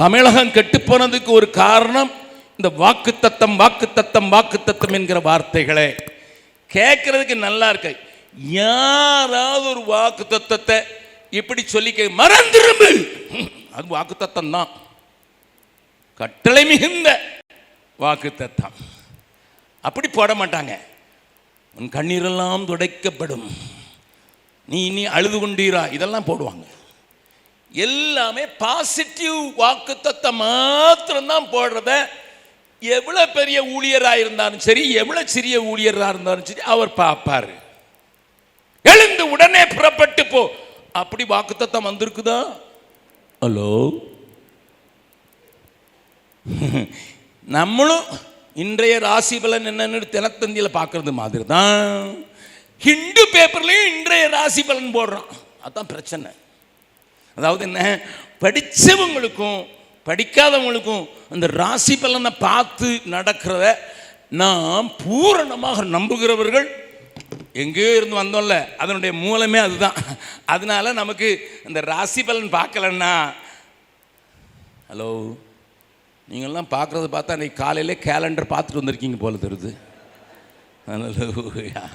தமிழகம் கெட்டுப்போனதுக்கு ஒரு காரணம் இந்த வாக்கு தத்தம் வாக்கு தத்தம் வாக்கு தத்தம் என்கிற வார்த்தைகளே. கேட்கறதுக்கு நல்லா இருக்கு. யாராவது ஒரு வாக்கு தத்தத்தை இப்படி சொல்லிக்க மறந்துரும்பு. அது வாக்கு தத்தம் தான். கட்டளை மிகுந்த வாக்கு தத்தம் அப்படி போட மாட்டாங்க. உன் கண்ணீரெல்லாம் துடைக்கப்படும். நீ நீ அழுது கொண்டீரா? இதெல்லாம் போடுவாங்க. எல்லாமே பாசிட்டிவ் வாக்குத்தத்தை மாத்திரம்தான் போடுறத எவ்வளோ பெரிய ஊழியராக இருந்தாலும் சரி எவ்வளோ சிறிய ஊழியராக இருந்தாலும் சரி அவர் பார்ப்பார். எழுந்து உடனே புறப்பட்டு போ. அப்படி வாக்குத்தத்தம் வந்திருக்குதா? ஹலோ? நம்மளும் இன்றைய ராசி பலன் என்னன்னு தினத்தந்தியில் பார்க்கறது மாதிரி தான் ஹிந்து பேப்பர்லேயும் இன்றைய ராசி பலன் போடுறோம் அதான் பிரச்சனை. அதாவது என்ன? படித்தவங்களுக்கும் படிக்காதவங்களுக்கும் அந்த ராசி பலனை பார்த்து நடக்கிறத நாம் பூரணமாக நம்புகிறவர்கள் எங்கேயோ இருந்து வந்தோம்ல. அதனுடைய மூலமே அதுதான். அதனால நமக்கு இந்த ராசி பலன் பார்க்கலன்னா ஹலோ நீங்கள்லாம் பார்க்குறத பார்த்தா அன்றைக்கி காலையிலே கேலண்டர் பார்த்துட்டு வந்திருக்கீங்க போல தெரியுது. Hallelujah.